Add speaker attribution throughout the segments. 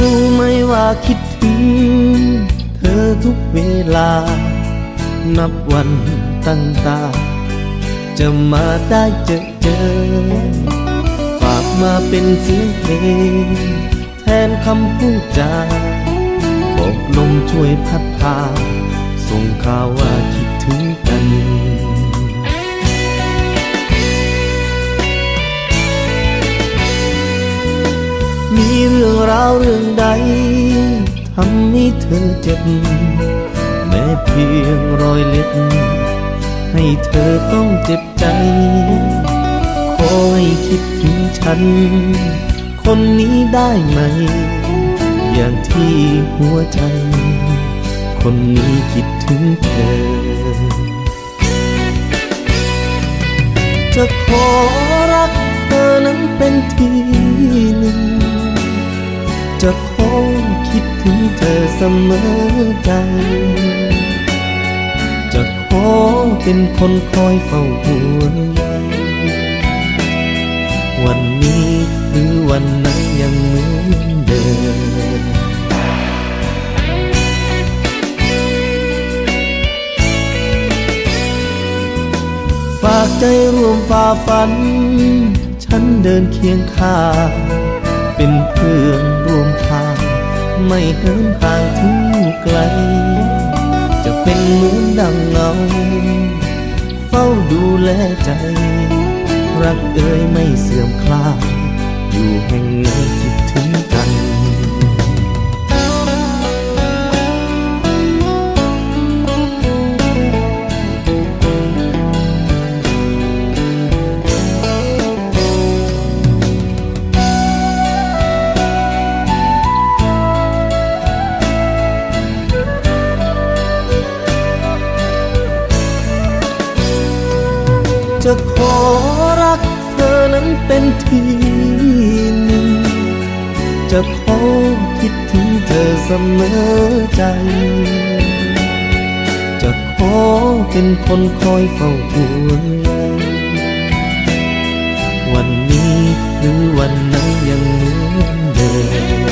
Speaker 1: รู้ไหมว่าคิดถึง เธอทุกเวลา นับวันตั้งตา จะมาได้เจอเจอ ฝากมาเป็นเสียงเพลง แทนคำพูดจาบอกลมช่วยพัดพา ส่งข่าวว่าคิดถึงกันาวเรื่องใดทำให้เธอเจ็บ แม้เพียงรอยเล็บ ให้เธอต้องเจ็บใจ ขอให้คิดถึงฉัน คนนี้ได้ไหม อย่างที่หัวใจ คนนี้คิดถึงเธอ จะขอรักเธอนั้นเป็นที่ เธอเสมอใจ จะขอเป็นคนคอยเฝ้าห่วงใยวันนี้หรือวันไหนยังเหมือนเดิมฝากใจร่วมฝ่าฝัน ฉันเดินเคียงข้างเป็นเพื่อนร่วมทาง ไม่เหินห่างถึงไกล จะเป็นเหมือนดังเงา เฝ้าดูแลใจ รักเอ่ยไม่เสื่อมคลายอยู่แห่งไหน จะขอรักเธอนั้นเป็นที่หนึ่ง จะขอคิดถึงเธอเสมอใจ จะขอเป็นคนคอยเฝ้าห่วงใยวันนี้หรือวันไหนยังเหมือนเดิม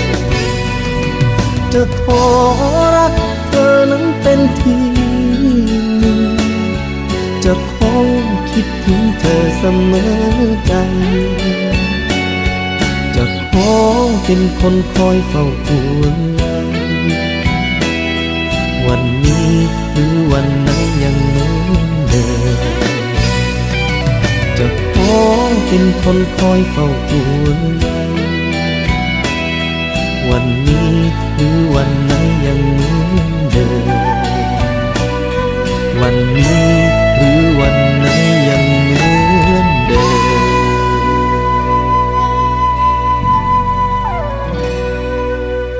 Speaker 1: จะขอรักเธอนั้นเป็นที่หนึ่งจะข คิดถึงเธอเสมอกัน จะขอเป็นคนคอยเฝ้าควรวันนี้หรือวันไหนยังเหมือนเดิมจะขอเป็นคนคอยเฝ้าควรวันนี้